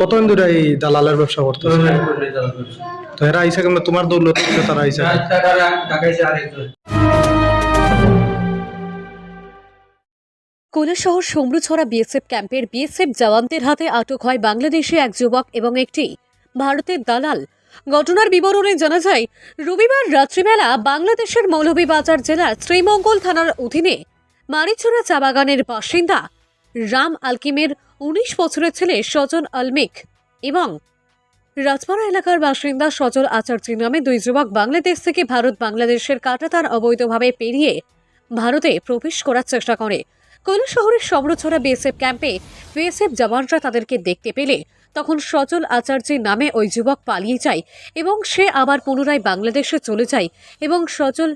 কতদিন ধরে এই দালালের ব্যবসা করতেছে। তো এরা আইসা কেন তোমার দৌলত তারা আইসা কৈলাসহর সমরুছড়া বিএসএফ ক্যাম্পের বিএসএফ জওয়ানদের হাতে আটক হয় বাংলাদেশি এক যুবক এবং একটি ভারতের দালাল। ঘটনার বিবরণে জানা যায় রবিবার রাত্রিবেলা বাংলাদেশের মৌলভীবাজার জেলার শ্রীমঙ্গল থানার অধীনে মারিচুরা চা বাগানের বাসিন্দা রাম আলকিমের উনিশ বছরের ছেলে সজন আলমিক এবং রাজপাড়া এলাকার বাসিন্দা সজল আচার্য নামে দুই যুবক বাংলাদেশ থেকে ভারত বাংলাদেশের কাটাতার অবৈধভাবে পেরিয়ে ভারতে প্রবেশ করার চেষ্টা করে। কৈলাস শহরের সমরছড়া বিএসএফ ক্যাম্পে বিএসএফ জওয়ানরা তাদেরকে দেখতে পেলে। তখন সজল আচার্যের নামে ওই যুবক পালিয়ে যায় এবং সে আবার পুনরায় বাংলাদেশে চলে যায় এবং সজল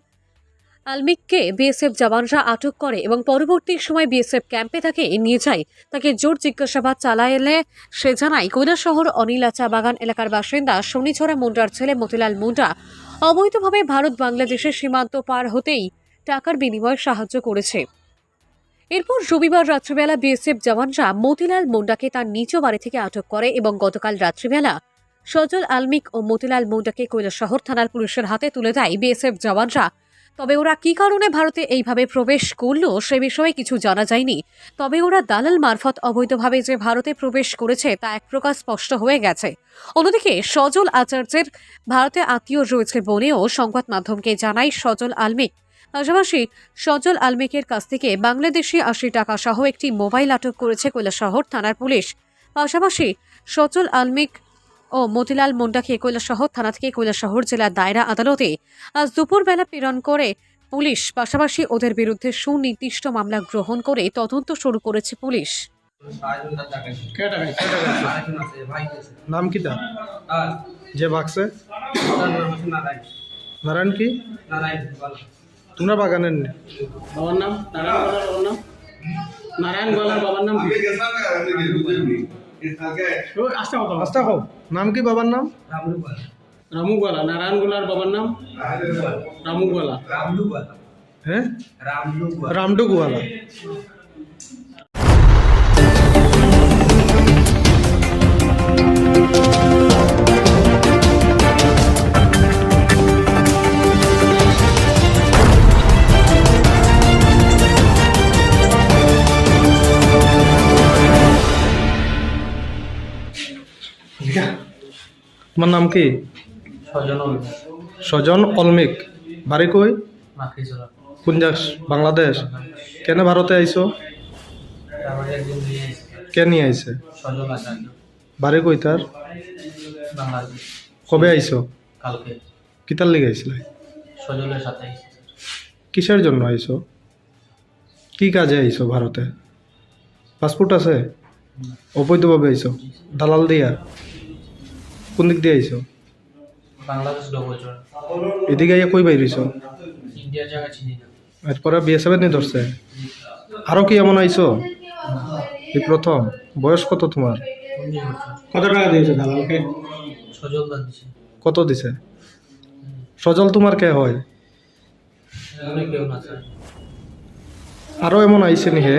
আলমিককে বিএসএফ জওয়ানরা আটক করে এবং পরবর্তী সময় বিএসএফ ক্যাম্পে তাকে নিয়ে যায়। তাকে জোর জিজ্ঞাসাবাদ চালাইলে সে জানায় কৈলাসহর অনিলা চা বাগান এলাকার বাসিন্দা শনিছড়া মুন্ডার ছেলে মতিলাল মুন্ডা অবৈধভাবে ভারত বাংলাদেশের সীমান্ত পার হতেই টাকার বিনিময়ে সাহায্য করেছে। এরপর রবিবার রাত্রিবেলা বিএসএফ জওয়ানরা মতিলাল মুন্ডাকে তার নিজ বাড়ি থেকে আটক করে এবং গতকাল রাত্রিবেলা সজল আলমিক ও মতিলাল মুন্ডাকে কৈলাসহর থানার পুলিশের হাতে তুলে দেয়। বিএসএফ জওয়ানরা তবে ওরা কী কারণে ভারতে এইভাবে প্রবেশ করল সে বিষয়ে কিছু জানা যায়নি। তবে ওরা দালাল মারফত অবৈধভাবে যে ভারতে প্রবেশ করেছে, তা এক প্রকার স্পষ্ট হয়ে গেছে। অন্যদিকে সজল আচার্যের ভারতে আত্মীয় রয়েছে বলেও সংবাদ মাধ্যমকে জানায় সজল আলমিক। পাশাপাশি সজল আলমিকের কাছ থেকে বাংলাদেশি আশি টাকা সহ একটি মোবাইল আটক করেছে কৈলাসহর থানার পুলিশ। পাশাপাশি সজল আলমিক ও মতিলাল মুন্ডাকে কৈলাসহর থানা থেকে কৈলাসহর জেলার দায়রা আদালতে আজ দুপুরবেলা প্রেরণ করে পুলিশ। পাশাপাশি ওদের বিরুদ্ধে সুনির্দিষ্ট মামলা গ্রহণ করে তদন্ত শুরু করেছে পুলিশ। কে টাকা কে টাকা নাম কি তার? যে ভাগছে নারায়ণ কি? তোমরা বাগানের বাবার নাম? নারায়ণ বাবার নাম? নারায়ণ বাবার নাম বল। আস্তা নাম কি বাবার নাম? রামু গলা নারায়ণ গলার বাবার নাম? রামু গলা হ্যাঁ? রামডু তোমার নাম কি? সজন অলমিক। বাড়ি কই? কোন বাংলাদেশ। কেন ভারতে আইছো? কে নিয়ে আইছে? বাড়ি কই তার? কবে আইছো? কিতার লিগে আইছিলে? কিসের জন্য আইছো? কি কাজে আইছো ভারতে? পাসপোর্ট আছে? অবৈধভাবে আইছো? দালাল দিয়া? কোন দিক দিয়ে আইছো? বাংলাদেশ ডবলচর এদিকে আইয়া কই বাইরিছো ইন্ডিয়ার জায়গা চিনি না। এরপরে বিএসএফ নিয়ে ধরছে? আরও কি এমন আইছো? এই প্রথম। বয়স কত তোমার? কত টাকা দিয়েছে দালালকে? সজল দিছে। কত দিছে? সজল তোমার কে হয়? আরও এমন আইছে নি হে?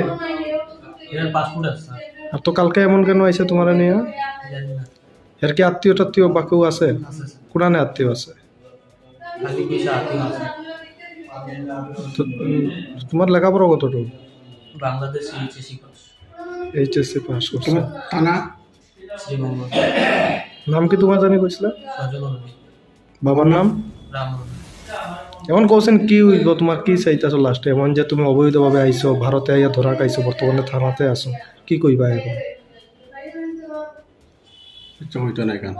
এর পাসপোর্ট আছে স্যার। আর তো কালকে এমন কেন আইছে তোমার নিয়ে? এর কি আত্মীয় টাত্মীয় বা কেউ আছে? কোরআনে আত্মীয় আছে? তোমার লেখাপড়া কতটুকু? Bangladesh HSC pass. করছে। তোমার থানা? নাম কি তোমার জানি কইছিলে? বাবার নাম? এমন কৌছেন কি হইব? তোমার কি চাইতেছো লাস্টে এমন যে তুমি অবৈধভাবে আইছো ভারতে আইয়া ধরা খাইছো বর্তমানে থানাতে আছো কি কইবা এখন? আচ্ছা হইতো না কেন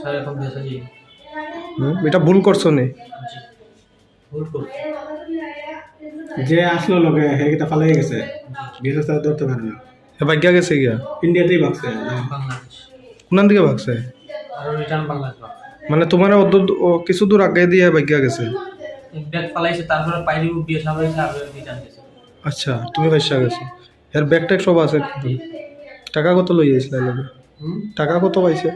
স্যার এখন দেশে যাই হুম? এটা ভুল করছ নি জি ভুল করছি যে আসলো লোকে হে কিতা পালাই গেছে বিশেষ তারা ধরতে পারে না এ ভাগ্যা গেছে গিয়া ইন্ডিয়াতেই ভাগছে বাংলাদেশ কোনার দিকে ভাগছে আর রিটার্ন বাংলাদেশ পাবো মানে তোমার কিছু দূর আগে দিয়ে ভাগ্যা গেছে ব্যাগ পালাইছে তারপরে পাইরি বিয়ে সামলাইছে আর রিটার্ন গেছে আচ্ছা তুমি ভাইসা গেছো এর ব্যাগ ট্যাগ সব আছে টাকা কত লই আইছিল হুম টাকা কত পাইছে?